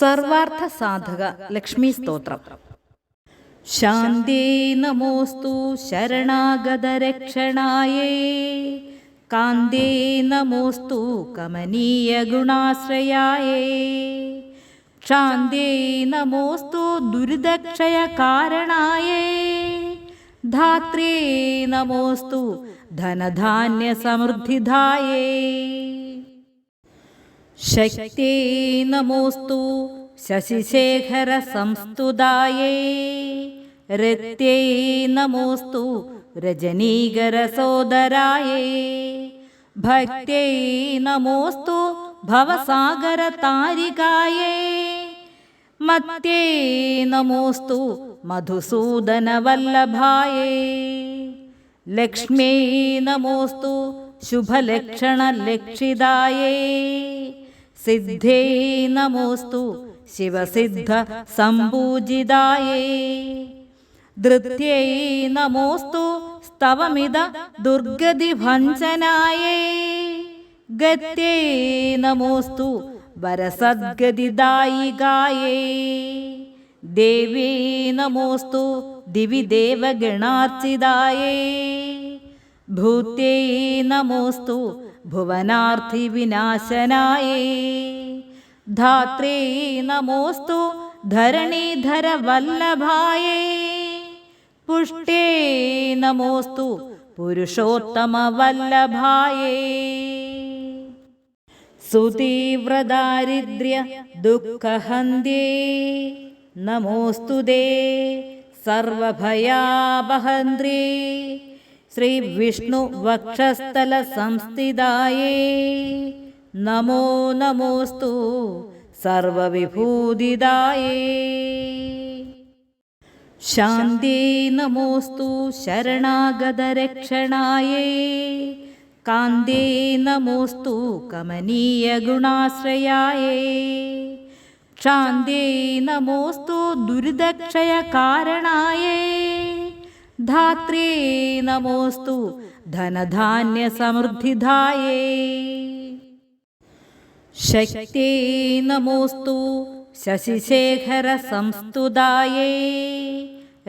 സർവാർത്ഥ സാധക. ലക്ഷ്മി സ്തോത്രം. ശാന്തേ നമോസ്തു ശരണാഗതരക്ഷണായേ കാന്തേ നമോസ്തു കമനീയ ഗുണാശ്രയായേ. ശാന്തേ നമോസ്തു ദുരിതക്ഷയ കാരണായേ. ധാത്രേ നമോസ്തു ധനധാന്യ സമൃദ്ധിദായേ ശക്തേ നമോസ്തു. ശശിശേഖര സംസ്തുതായേ. രത്യേ നമോസ്തു. രജനീകര സോദരായേ. ഭക്തേ നമോസ്തു. ഭവസാഗര താരികായേ. മത്യേ നമോസ്തു. മധുസൂദന വല്ലഭായേ ലക്ഷ്മീ നമോസ്തു. ശുഭലക്ഷണ ലക്ഷിതായേ സിദ്ധേ നമോസ്തു. ശിവസിദ്ധ സംപൂജിതായേ. ധൃത്യൈ നമോസ്തു. സ്തവമിത ദുർഗതി ഭഞ്ജനായേ ഗത്യൈ നമോസ്തു. വരസദ്ഗതിദായികായേ. ദേവീ നമോസ്തു. ദിവി ദേവഗണാർച്ചിതായേ. ഭൂത്യൈ നമോസ്തു. ഭുവനാർത്ഥി വിനാശനായേ. ധാത്രേ നമോസ്തു. ധരണീധര വല്ലഭായേ പുഷ്ടേ നമോസ്തു. പുരുഷോത്തമ വല്ലഭായേ സുതീവ്രദാരിദ്ര്യ ദുഃഖഹന്ത്യേ. നമോസ്തു ദേ സർവഭയാപഹന്ത്രേ. ശ്രീ വിഷ്ണു വക്ഷസ്ഥല സംസ്ഥിതായേ. നമോ നമോസ്തു സർവവിഭൂതിദായേ ശാന്തേ നമോസ്തു ശരണാഗതരക്ഷണായേ. കാന്തേ നമോസ്തു കമനീയ ധാത്രേ നമോസ്തു. ധനധാന്യ സമൃദ്ധിധായേ ശക്തേ നമോസ്തു. ശശിശേഖര സംസ്തുതായേ.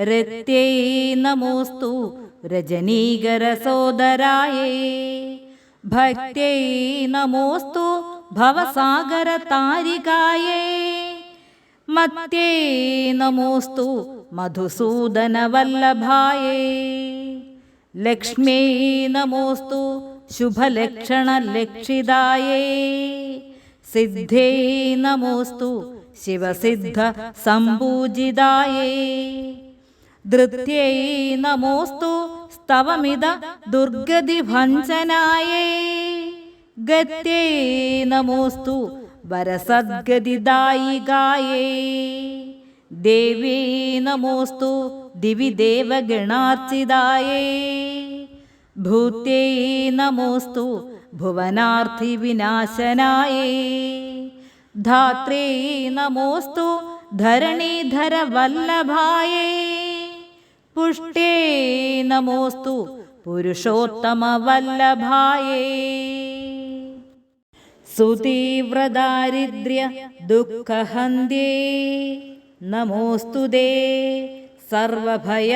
രത്യേ നമോസ്തു. രജനീകര സോദരായേ. ഭക്തേ നമോസ്തു. ഭവസാഗര താരികായേ മത്യേ നമോസ്തു. മധുസൂദന വല്ലഭായേ ലക്ഷ്മീ നമോസ്തു ശുഭലക്ഷണലക്ഷിതായേ. സിദ്ധേ നമോസ്തു ശിവസിദ്ധ സമ്പൂജിതായേ ധൃത്യൈ നമോസ്തു സ്തവമിത ദുർഗതി ഭഞ്ജനായേ ഗത്യൈ നമോസ്തു വരസദ്ഗതിദായികായേ. ദേവീ നമോസ്തു ദിവി ദേവഗണാർച്ചിതായേ. ഭൂത്യൈ നമോസ്തു ഭുവനാർത്ഥി വിനാശനായേ. ധാത്രേ നമോസ്തു ധരണീധര വല്ലഭായേ. പുഷ്ടേ നമോസ്തു പുരുഷോത്തമ വല്ലഭായേ. സുതീവ്രദാരിദ്ര്യ ദുഃഖഹന്ത്യേ. നമോസ്തു ദേ സർവഭയാപഹന്ത്രേ.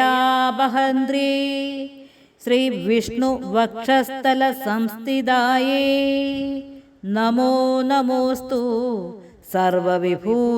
ശ്രീ വിഷ്ണു വക്ഷസ്ഥല സംസ്ഥിതായേ. നമോ നമോസ്തു സർവവിഭൂതിദായേ